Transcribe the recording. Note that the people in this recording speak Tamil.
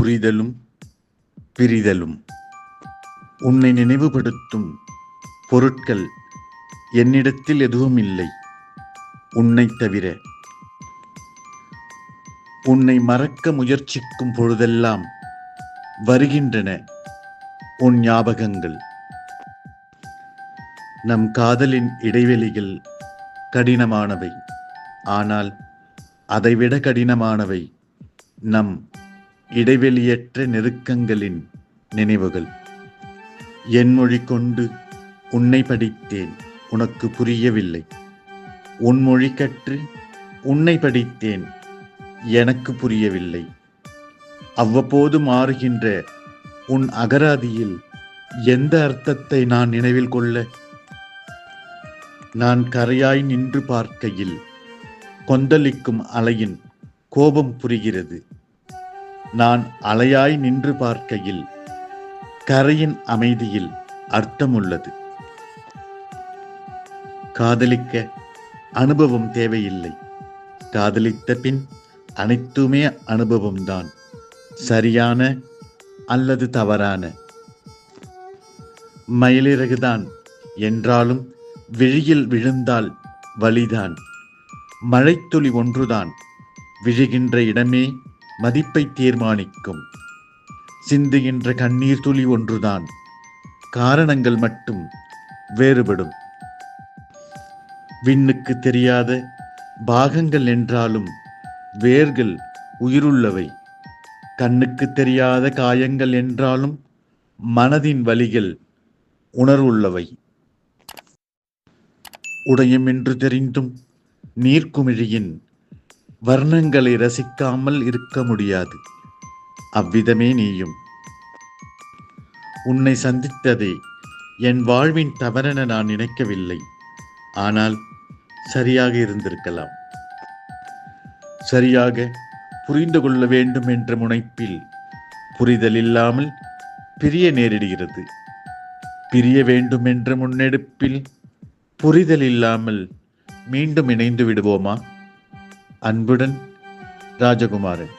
புரிதலும் பிரிதலும். உன்னை நினைவுபடுத்தும் பொருட்கள் என்னிடத்தில் எதுவும் இல்லை. உன்னை தவிர. உன்னை மறக்க முயற்சிக்கும் பொழுதெல்லாம் வருகின்றன உன் ஞாபகங்கள். நம் காதலின் இடைவெளிகள் கடினமானவை. ஆனால் அதைவிட கடினமானவை நம் இடைவெளியற்ற நெருக்கங்களின் நினைவுகள். என் மொழி கொண்டு உன்னை படித்தேன் உனக்கு புரியவில்லை. உன் மொழி கற்று உன்னை படித்தேன் எனக்கு புரியவில்லை. அவ்வப்போது மாறுகின்ற உன் அகராதியில் எந்த அர்த்தத்தை நான் நினைவில் கொள்ள? நான் கரையாய் நின்று பார்க்கையில் கொந்தளிக்கும் அலையின் கோபம் புரிகிறது. நான் அலையாய் நின்று பார்க்கையில் கரையின் அமைதியில் அர்த்தம் உள்ளது காதலிக்க அனுபவம் தேவையில்லை. காதலித்த பின் அனைத்துமே அனுபவம்தான். சரியான அல்லது தவறான. மயிலிறகுதான் என்றாலும் விழியில் விழுந்தால் வலிதான். மழைத்துளி ஒன்றுதான். விழுகின்ற இடமே மதிப்பை தீர்மானிக்கும். சிந்துகின்ற கண்ணீர் துளி ஒன்றுதான். காரணங்கள் மட்டும் வேறுபடும். விண்ணுக்கு தெரியாத பாகங்கள் என்றாலும் வேர்கள் உயிருள்ளவை. கண்ணுக்கு தெரியாத காயங்கள் என்றாலும் மனதின் வலிகள் உணர்வுள்ளவை. உடையும் என்று தெரிந்தும் நீர்க்குமிழியின் வர்ணங்களை ரசிக்காமல் இருக்க முடியாது. அவ்விதமே நீயும். உன்னை சந்தித்ததே என் வாழ்வின் தவறென நான் நினைக்கவில்லை. ஆனால் சரியாக இருந்திருக்கலாம். சரியாக புரிந்து கொள்ள வேண்டும் என்ற முனைப்பில் புரிதல் இல்லாமல் பிரிய நேரிடுகிறது. பிரிய வேண்டும் என்ற முன்னெடுப்பில் புரிதல் இல்லாமல் மீண்டும் இணைந்து விடுவோமா? അൻപുടൻ രാജകുമാരൻ